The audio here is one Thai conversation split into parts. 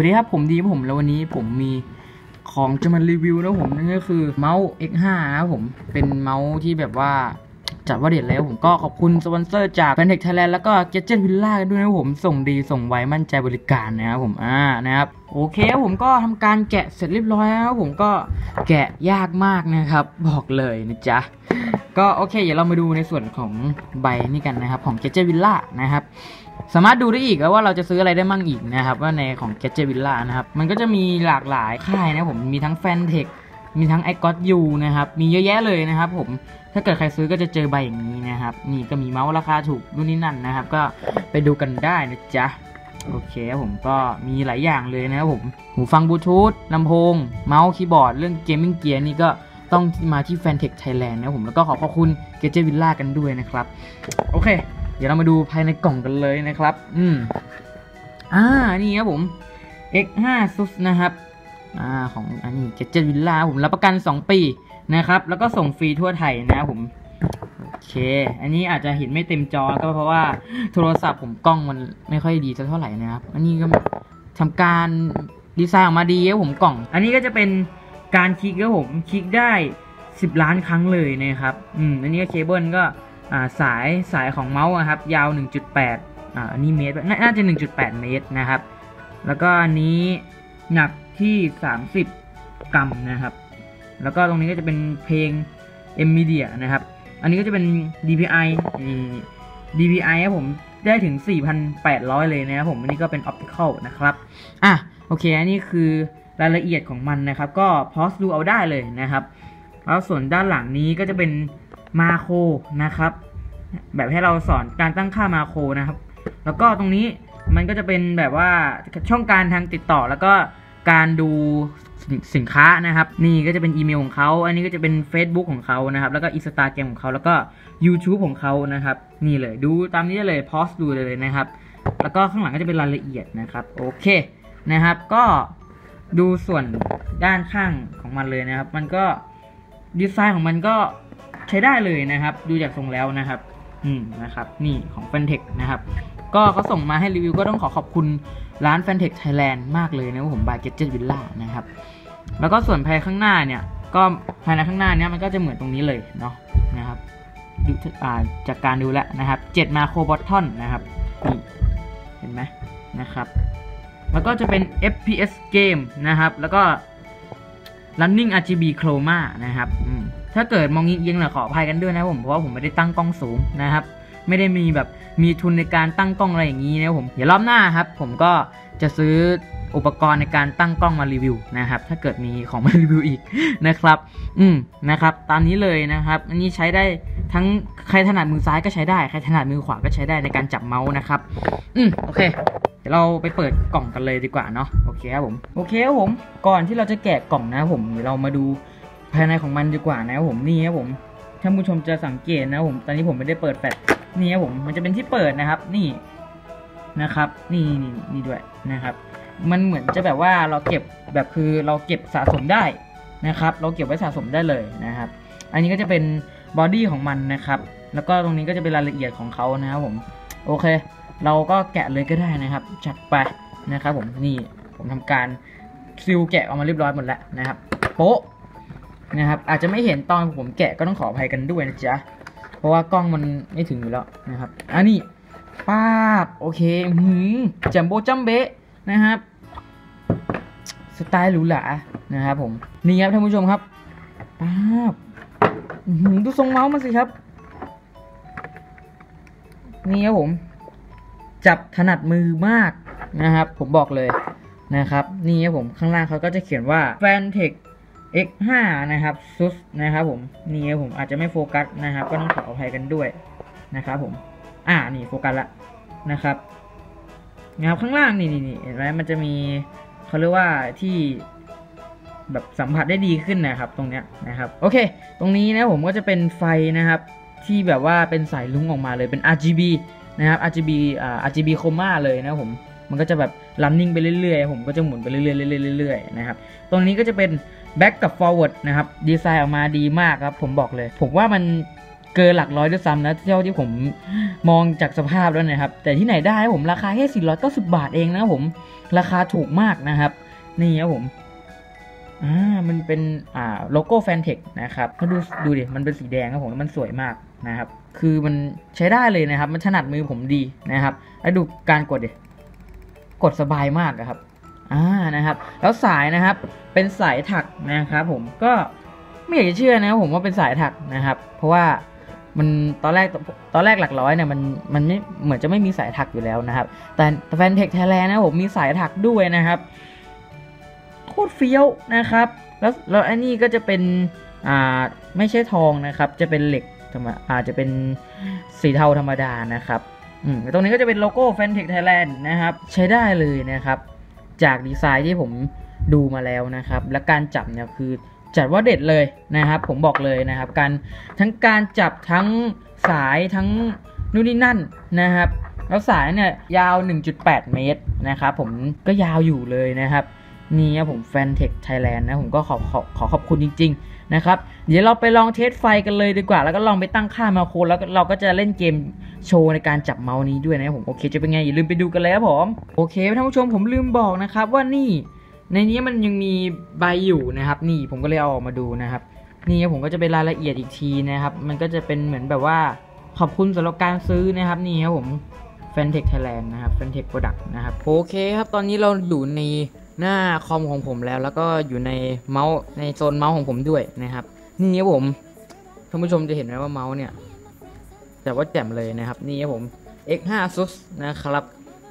สวัสดีครับผมดีผมแล้ววันนี้ผมมีของจะมารีวิวนะผมนั่นก็คือเมาส์ X5 นะครับผมเป็นเมาส์ที่แบบว่าจัดว่าเด็ดแล้วผมก็ขอบคุณสปอนเซอร์จาก f a n t e c h Thailand แล้วก็ Gadget Villa ด้วยนะผมส่งดีส่งไวมั่นใจบริการนะครับผมอ่านะครับโอเคครับผมก็ทำการแกะเสร็จเรียบร้อยแล้วผมก็แกะยากมากนะครับ บอกเลยนะจ๊ะก็โอเคเดี๋ยวเรามาดูในส่วนของใบนี่กันนะครับ ของ Gadget Villa นะครับ สามารถดูได้อีกแล้วว่าเราจะซื้ออะไรได้มั่งอีกนะครับ ว่าในของ Gadget Villa นะครับ มันก็จะมีหลากหลายค่ายนะผม มีทั้ง Fantech มีทั้ง i g o t u นะครับ มีเยอะแยะเลยนะครับผม ถ้าเกิดใครซื้อก็จะเจอใบอย่างนี้นะครับ นี่ก็มีเมาส์ราคาถูกนู่นนี่นั่นนะครับ ก็ไปดูกันได้นะจ๊ะ โอเคผมก็มีหลายอย่างเลยนะครับผม หูฟังบลูทูธลำโพง เมาส์คีย์บอร์ด เรื่องเกมมิ่งเกียร์นี่ก็ต้องมาที่ Fantech Thailand นะผม แล้วก็ขอขอบคุณ Gadget Villa กันด้วยนะครับ โอเค เดี๋ยวเรามาดูภายในกล่องกันเลยนะครับ อืม อ่า นี่ครับผม X5 SUS นะครับ อ่า ของอันนี้ Gadget Villa ผมรับประกัน 2 ปีนะครับ แล้วก็ส่งฟรีทั่วไทยนะครับผม โอเค อันนี้อาจจะเห็นไม่เต็มจอก็เพราะว่าโทรศัพท์ผมกล้องมันไม่ค่อยดีสักเท่าไหร่นะครับ อันนี้ก็ทำการดีไซน์ออกมาดีครับผมกล่อง อันนี้ก็จะเป็นการคลิกครับผม คลิกได้ 10 ล้านครั้งเลยนะครับ อืม อันนี้ก็เคเบิลก็ สายสายของเมาส์อะครับ ยาว 1.8อ่าอันนี้เมตรนาน่าจะ 1.8 เมตรนะครับ แล้วก็อันนี้หนักที่ 30 กรัมนะครับ แล้วก็ตรงนี้ก็จะเป็นเพลง m media นะครับ อันนี้ก็จะเป็น DPI DPI ครับผมได้ถึง 4,800 เลยนะครับผม อันนี้ก็เป็น optical นะครับ อะ โอเค อันนี้คือรายละเอียดของมันนะครับ ก็พอสดูเอาได้เลยนะครับ แล้วส่วนด้านหลังนี้ก็จะเป็น มาโคนะครับ แบบให้เราสอนการตั้งค่ามาโคนะครับ แล้วก็ตรงนี้มันก็จะเป็นแบบว่าช่องการทางติดต่อแล้วก็การดูสินค้านะครับ นี่ก็จะเป็นอีเมลของเขา อันนี้ก็จะเป็น Facebook ของเขานะครับ แล้วก็อินสตาแกรมของเขาแล้วก็ YouTube ของเขานะครับ นี่เลยดูตามนี้เลยพอสดูเลยนะครับ แล้วก็ข้างหลังก็จะเป็นรายละเอียดนะครับ โอเคนะครับ ก็ดูส่วนด้านข้างของมันเลยนะครับ มันก็ดีไซน์ของมันก็ ใช้ได้เลยนะครับ ดูจากทรงแล้วนะครับ อืมนะครับ นี่ของ f a n t e c h นะครับ ก็เขาส่งมาให้รีวิวก็ต้องขอขอบคุณร้าน f a n t e c h Thailand มากเลยนะผมบาย Gadget Villa นะครับ แล้วก็ส่วนภายข้างหน้าเนี่ยก็ภายในข้างหน้าเนี้ยมันก็จะเหมือนตรงนี้เลยเนาะนะครับดูจากการดูแลนะครับ7มาโครบอททอนนะครับนี่เห็นไหมนะครับ แล้วก็จะเป็น FPS game นะครับ แล้วก็ running RGB chroma นะครับอืม ถ้าเกิดมองยิงๆนะขออภัยกันด้วยนะผมเพราะว่าผมไม่ได้ตั้งกล้องสูงนะครับ ไม่ได้มีแบบมีทุนในการตั้งกล้องอะไรอย่างนี้นะผมเดี๋ยวรอบหน้าครับ ผมก็จะซื้ออุปกรณ์ในการตั้งกล้องมารีวิวนะครับ ถ้าเกิดมีของมารีวิวอีกนะครับ อืมนะครับ ตามนี้เลยนะครับ อันนี้ใช้ได้ทั้งใครถนัดมือซ้ายก็ใช้ได้ ใครถนัดมือขวาก็ใช้ได้ในการจับเมาส์นะครับ อืมโอเค เดี๋ยวเราไปเปิดกล่องกันเลยดีกว่าเนาะ โอเคครับผม โอเคครับผม ก่อนที่เราจะแกะกล่องนะผม เดี๋ยวเรามาดู ภายในของมันดีกว่านะครับผมนี่ครับผมท่านผู้ชมจะสังเกตนะครับผมตอนนี้ผมไม่ได้เปิดแฟลชนี่ครับผมมันจะเป็นที่เปิดนะครับ นี่นะครับ นี่นี่นี่ด้วยนะครับ มันเหมือนจะแบบว่าเราเก็บแบบคือเราเก็บสะสมได้นะครับ เราเก็บไว้สะสมได้เลยนะครับ อันนี้ก็จะเป็นบอดี้ของมันนะครับ แล้วก็ตรงนี้ก็จะเป็นรายละเอียดของเขานะครับผมโอเค เราก็แกะเลยก็ได้นะครับ จัดไปนะครับ ผมนี่ผมทำการซิลแกะออกมาเรียบร้อยหมดแล้วนะครับ โป๊ะ นะครับ อาจจะไม่เห็นตอนผมแกะก็ต้องขออภัยกันด้วยนะจ๊ะ เพราะว่ากล้องมันไม่ถึงอยู่แล้วนะครับอันนี้ป้าบโอเคหืมจัมโบ้จัมเบะนะครับ สไตล์หรูหรานะครับผม นี่ครับท่านผู้ชมครับป้าบหือดูทรงเมาส์มันสิครับ นี่ครับผม จับถนัดมือมากนะครับ ผมบอกเลยนะครับ นี่ครับผมข้างล่างเขาก็จะเขียนว่า f a n t e c h X5 นะครับ SUS นะครับผมนี่ครับผมอาจจะไม่โฟกัสนะครับ ก็ต้องขออภัยกันด้วยนะครับผม อ่านี่โฟกัสละนะครับนะครับข้างล่างนี่นี่นี่เห็นไหมมันจะมีเขาเรียกว่าที่แบบสัมผัสได้ดีขึ้นนะครับ ตรงเนี้ยนะครับโอเค ตรงนี้นะผมก็จะเป็นไฟนะครับที่แบบว่าเป็นสายลุ้งออกมาเลยเป็น RGB นะครับ RGB อ่า RGB โคม่าเลยนะผมมันก็จะแบบ running ไปเรื่อยๆผมก็จะหมุนไปเรื่อยๆเรื่อยๆเรื่อยๆนะครับตรงนี้ก็จะเป็น back กับ forward นะครับดีไซน์ออกมาดีมากครับ ผมบอกเลย ผมว่ามันเกินหลักร้อยด้วยซ้ำนะเท่าที่ผมมองจากสภาพแล้วนะครับ แต่ที่ไหนได้ผมราคาแค่ 490 บาทเองนะครับผมราคาถูกมากนะครับ นี่ครับผมอ่ามันเป็นอ่าโลโก้แฟนเทคนะครับมาดูดูดิมันเป็นสีแดงครับผมแล้วมันสวยมากนะครับ คือมันใช้ได้เลยนะครับ มันถนัดมือผมดีนะครับ แล้วดูการกดดิกดสบายมากครับ อ่านะครับ แล้วสายนะครับเป็นสายถักนะครับผมก็ไม่อยากจะเชื่อนะครับผมว่าเป็นสายถักนะครับ เพราะว่ามันตอนแรกตอนแรกหลักร้อยเนี่ยมันมันไม่เหมือนจะไม่มีสายถักอยู่แล้วนะครับ แต่แฟนเทคไทยแลนด์นะผมมีสายถักด้วยนะครับโคตรเฟี้ยวนะครับ แล้วแล้วอันนี้ก็จะเป็นอ่าไม่ใช่ทองนะครับ จะเป็นเหล็กธรรมอาจจะเป็นสีเทาธรรมดานะครับอืมตรงนี้ก็จะเป็นโลโก้ f a n t e c h Thailand นะครับ ใช้ได้เลยนะครับ จากดีไซน์ที่ผมดูมาแล้วนะครับ และการจับเนี่ยคือจัดว่าเด็ดเลยนะครับ ผมบอกเลยนะครับ การทั้งการจับทั้งสายทั้งนู่นนี่นั่นนะครับ แล้วสายเนี่ยยาว 1.8 เมตรนะครับผมก็ยาวอยู่เลยนะครับ นี่ครับผมแฟนเทคไทยแลนด์นะผมก็ขอขอขอขอบคุณจริง ๆ นะครับ เดี๋ยวเราไปลองเทสไฟกันเลยดีกว่า แล้วก็ลองไปตั้งค่ามาโครแล้วเราก็จะเล่นเกมโชว์ในการจับเมาส์นี้ด้วยนะครับผมโอเคจะเป็นไงอย่าลืมไปดูกันเลยครับผมโอเคท่านผู้ชมผมลืมบอกนะครับว่านี่ในนี้มันยังมีใบอยู่นะครับ นี่ผมก็เลยเอาออกมาดูนะครับ นี่ครับผมก็จะเป็นรายละเอียดอีกทีนะครับ มันก็จะเป็นเหมือนแบบว่าขอบคุณสำหรับการซื้อนะครับนี่ครับผม f a n t e c h Thailand นะครับ f a n t e c h Product นะครับโอเคครับตอนนี้เราอยู่ใน หน้าคอมของผมแล้ว แล้วก็อยู่ในเมาส์ในโซนเมาส์ของผมด้วยนะครับ นี่ครับผมท่านผู้ชมจะเห็นไหมว่าเมาส์เนี่ยแต่ว่าแจ่มเลยนะครับ นี่ครับผม X5 Sus นะครับ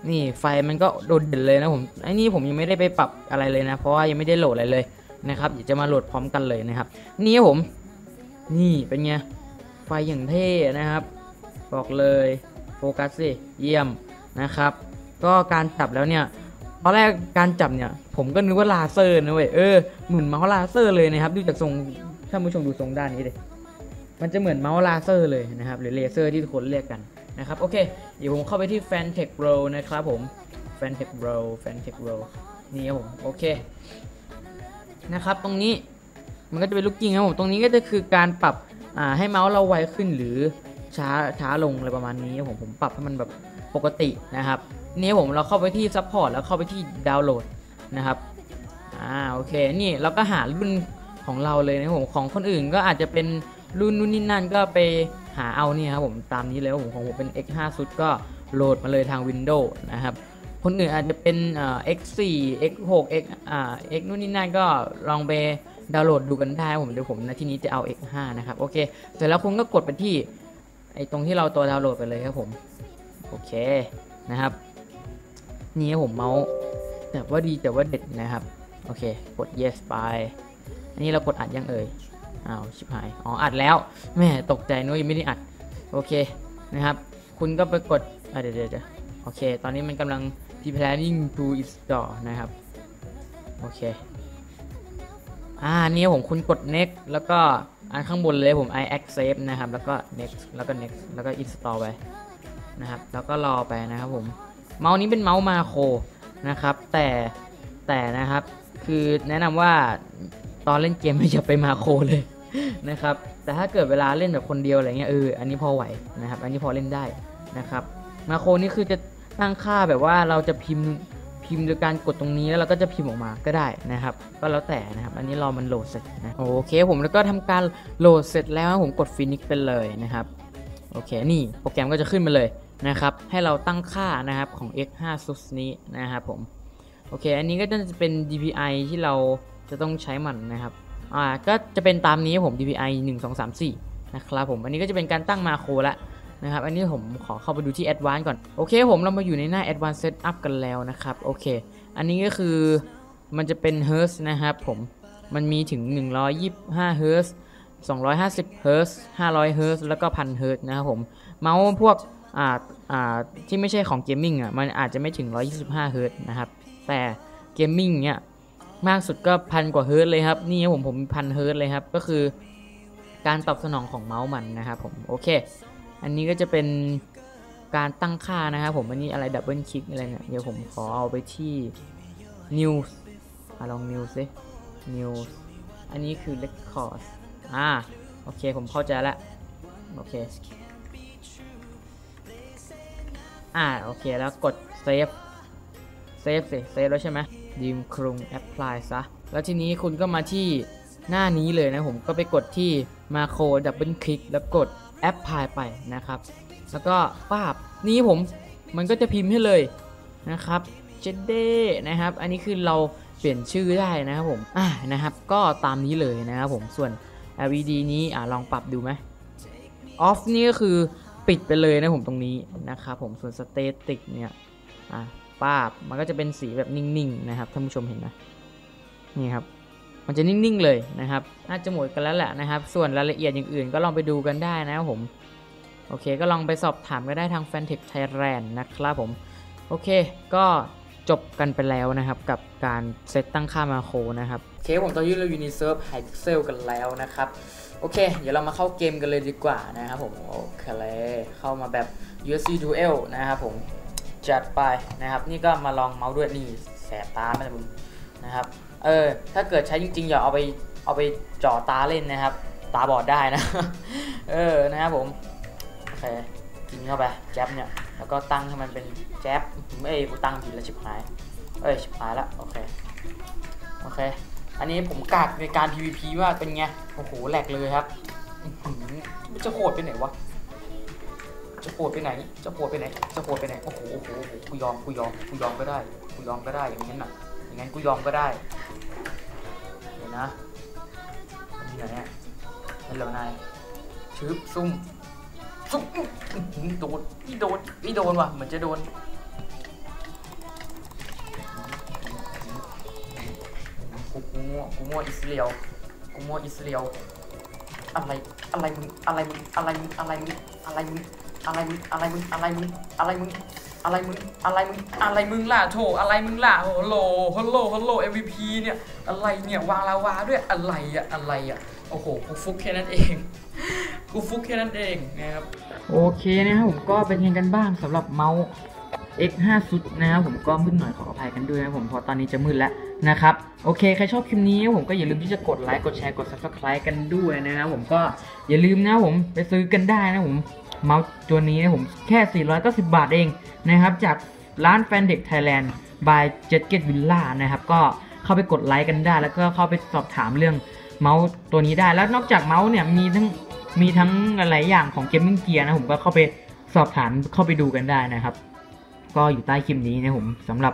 นี่ไฟมันก็โดดเด่นเลยนะผมไอ้นี่ผมยังไม่ได้ไปปรับอะไรเลยนะ เพราะว่ายังไม่ได้โหลดอะไรเลยนะครับเดี๋ยวจะมาโหลดพร้อมกันเลยนะครับ นี่ครับผม นี่เป็นไงไฟอย่างเท่นะครับ บอกเลยโฟกัสสิเยี่ยมนะครับ ก็การจับแล้วเนี่ย ตอนแรกการจับเนี่ย ผมก็นึกว่าลาเซอร์นะเว้ยเออเหมือนเมาส์ลาเซอร์เลยนะครับดูจากทรงท่านผู้ชมดูทรงด้านนี้เลยมันจะเหมือนเมาส์ลาเซอร์เลยนะครับหรือเลเซอร์ที่ทุกคนเรียกกันนะครับโอเค เดี๋ยวผมเข้าไปที่ Fantech Pro นะครับผม Fantech Pro Fantech Pro นี่ครับผมโอเคนะครับตรงนี้มันก็จะเป็นลูกกิ้งครับผมตรงนี้ก็จะคือการปรับอ่าให้เมาส์เราไวขึ้นหรือช้าช้าลงอะไรประมาณนี้ครับผมผมปรับให้มันแบบปกตินะครับ นี่ผมเราเข้าไปที่ Support แล้วเข้าไปที่ดาวน์โหลดนะครับอ่าโอเคนี่เราก็หารุ่นของเราเลยนะผมของคนอื่นก็อาจจะเป็นรุ่นนู่นนี่นั่นก็ไปหาเอาเนี่ยครับผมตามนี้เลยผมของผมเป็น X5 สุดก็โหลดมาเลยทาง Windows นะครับคนอื่นอาจจะเป็นอ่า X4 X6 X อ่า X นู่นนี่นั่นก็ลองไปดาวน์โหลดดูกันได้ผมเดี๋ยวผมนะที่นี้จะเอา X5 นะครับโอเคเสร็จแล้วคุณก็กดไปที่ไอ้ตรงที่เราตัวดาวน์โหลดไปเลยครับผมโอเคนะครับ นี่ผมเมาส์แต่ว่าดีแต่ว่าเด็ดนะครับ โอเค กด yes ไป อันนี้เรากดอัดยังเอ่ยอ้าวชิบหาย อ๋อ อัดแล้ว แม่ตกใจนุ้ยงไม่ได้อัด โอเคนะครับ คุณก็ไปกดเดี๋ยวเดี๋ยวเดี๋ยวโอเค ตอนนี้มันกำลัง planning to install นะครับ โอเค อ่า นี่ผมคุณกด next แล้วก็อันข้างบนเลยผม i accept นะครับ แล้วก็ next แล้วก็ next แล้วก็ install ไปนะครับ แล้วก็รอไปนะครับผม เมาส์นี้เป็นเมาส์มาโครนะครับ แต่แต่นะครับ คือแนะนำว่าตอนเล่นเกมไม่อย่าไปมาโครเลยนะครับ แต่ถ้าเกิดเวลาเล่นแบบคนเดียวอะไรเงี้ยเอออันนี้พอไหวนะครับ อันนี้พอเล่นได้นะครับ มาโครนี่คือจะตั้งค่าแบบว่าเราจะพิมพ์พิมพ์โดยการกดตรงนี้แล้วเราก็จะพิมพ์ออกมาก็ได้นะครับ ก็แล้วแต่นะครับ อันนี้รอมันโหลดเสร็จนะโอเคผมแล้วก็ทำการโหลดเสร็จแล้วผมกดฟินิกไปเลยนะครับโอเคนี่โปรแกรมก็จะขึ้นมาเลย นะครับ ให้เราตั้งค่านะครับของ x5 sus นี้นะครับผม โอเค อันนี้ก็จะเป็น DPI ที่เราจะต้องใช้มันนะครับ อ่า ก็จะเป็นตามนี้ผม DPI 1 2 3 4 นะครับผม อันนี้ก็จะเป็นการตั้งมาโครละนะครับ อันนี้ผมขอเข้าไปดูที่ Advanced ก่อน โอเค ผมเรามาอยู่ในหน้า Advanced Setup กันแล้วนะครับ โอเค อันนี้ก็คือมันจะเป็น Hertz นะครับผม มันมีถึง 125 Hertz 250 Hertz 500 Hertz แล้วก็ 1000 Hertz นะครับผม เมาส์พวก อ่าอ่าที่ไม่ใช่ของเกมมิ่งอะมันอาจจะไม่ถึง 125เฮิร์ตนะครับ แต่เกมมิ่งเนี่ยมากสุดก็พันกว่าเฮิร์ตเลยครับ นี่ผมผมพันเฮิร์ตเลยครับ ก็คือการตอบสนองของเมาส์มันนะครับผม โอเค อันนี้ก็จะเป็นการตั้งค่านะครับผม อันนี้อะไรดับเบิลคลิกอะไรเนี่ย เดี๋ยวผมขอเอาไปที่ news อะลอง news สิ news อันนี้คือ record อ่า โอเค ผมเข้าใจล้วโอเค อ่าโอเคแล้วกดเซฟเซฟสิเซฟแล้วใช่ไหมดีมครุงแอปพลายซะ แล้วทีนี้คุณก็มาที่หน้านี้เลยนะผมก็ไปกดที่มาโครดับเบิลคลิกแล้วกดแอปพลายไปนะครับ แล้วก็ป้าบนี้ผมมันก็จะพิมพ์ให้เลยนะครับเจเดนะครับ อันนี้คือเราเปลี่ยนชื่อได้นะครับผมอ่านะครับ ก็ตามนี้เลยนะครับผมส่วน LED นี้อ่าลองปรับดูไหมออฟนี่ก็คือ ปิดไปเลยนะผมตรงนี้นะครับผมส่วนสเตติกเนี่ยอะป้าบมันก็จะเป็นสีแบบนิ่งๆนะครับท่านผู้ชมเห็นไหมนี่ครับมันจะนิ่งๆเลยนะครับน่าจะหมดกันแล้วแหละนะครับ ส่วนรายละเอียดอย่างอื่นก็ลองไปดูกันได้นะครับผมโอเค ก็ลองไปสอบถามก็ได้ทาง f a n t e c h Thailand นะครับผมโอเค ก็จบกันไปแล้วนะครับกับการเซตตั้งค่ามาโครนะครับ เคผมตอนนี้เราอยู่ในเซิร์ฟไฮพิกเซลกันแล้วนะครับ โอเค เดี๋ยวเรามาเข้าเกมกันเลยดีกว่านะครับผม โอเคเข้ามาแบบ UFC Duel นะครับผม จัดไปนะครับ นี่ก็มาลองเมาส์ด้วยนี่แสบตาไม่ได้มึงนะครับ เออ ถ้าเกิดใช้จริงๆอย่าเอาไปเอาไปจ่อตาเล่นนะครับ ตาบอดได้นะ เออ นะครับผม โอเค กินเข้าไป แจ๊บเนี่ย แล้วก็ตั้งให้มันเป็นแจ๊บเอ้ยกูตั้งผิดแล้วชิบหาย เอ้ยชิบหายละ โอเค โอเค อันนี้ผมกากในการ PVP มาเป็นไง โอ้โห แหลกเลยครับมันจะโหดไปไหนวะ จะโหดไปไหน จะโหดไปไหน จะโหดไปไหนโอ้โหโอ้โห โอ้โหกูยอม กูยอม กูยอมก็ได้ กูยอมก็ได้ อย่างนั้นน่ะ อย่างนั้นกูยอมก็ได้ เดี๋ยวนะมันอยู่ไหนเนี่ยฮัลโหลนายชึบซุ่มซุ่มโดนพี่โดนพี่โดนว่ะ เหมือนจะโดน มั่วกูมั่วอิสราเอลกูมั่วอิสราเอลอะไรอะไรมึงอะไรมึงอะไรมึงอะไรมึงอะไรมึงอะไรมึงอะไรมึงอะไรมึงอะไรมึงอะไรมึงอะไรมึงอะไรมึงล่ะโถอะไรมึงล่ะโฮัลโหลฮัลโหลฮัลโหล MVP เนี่ยอะไรเนี่ยวางลาวาด้วยอะไรอะอะไรอะโอ้โหกูฟุกแค่นั้นเองกูฟุกแค่นั้นเองนะครับโอเคนะครับผมก็เป็นยังกันบ้างสำหรับเมาส์ X5 สุดนะครับผมก็มืดหน่อยขออภัยกันด้วยนะผมเพราะตอนนี้จะมืดแล้ว นะครับ โอเค ใครชอบคลิปนี้ผมก็อย่าลืมที่จะกดไลค์ กดแชร์ กด subscribe กันด้วยนะครับผมก็อย่าลืมนะผมไปซื้อกันได้นะผมเมาส์ตัวนี้นะผมแค่ 490 บาทเองนะครับ จากร้าน f a n t e c h Thailand by Jetget Villa นะครับ ก็เข้าไปกดไลค์กันได้ แล้วก็เข้าไปสอบถามเรื่องเมาส์ตัวนี้ได้ แล้วนอกจากเมาส์เนี่ยมีทั้งมีทั้งหลายอย่างของ Gaming Gear นะผมก็เข้าไปสอบถามเข้าไปดูกันได้นะครับ ก็อยู่ใต้คลิปนี้นะผมสำหรับ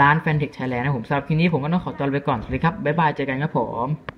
ร้านแฟนเทคไทยแลนด์นะผมสำหรับคลิปนี้ผมก็ต้องขอตัวไปก่อนสวัสดีครับบ๊ายบายเจอกันครับผม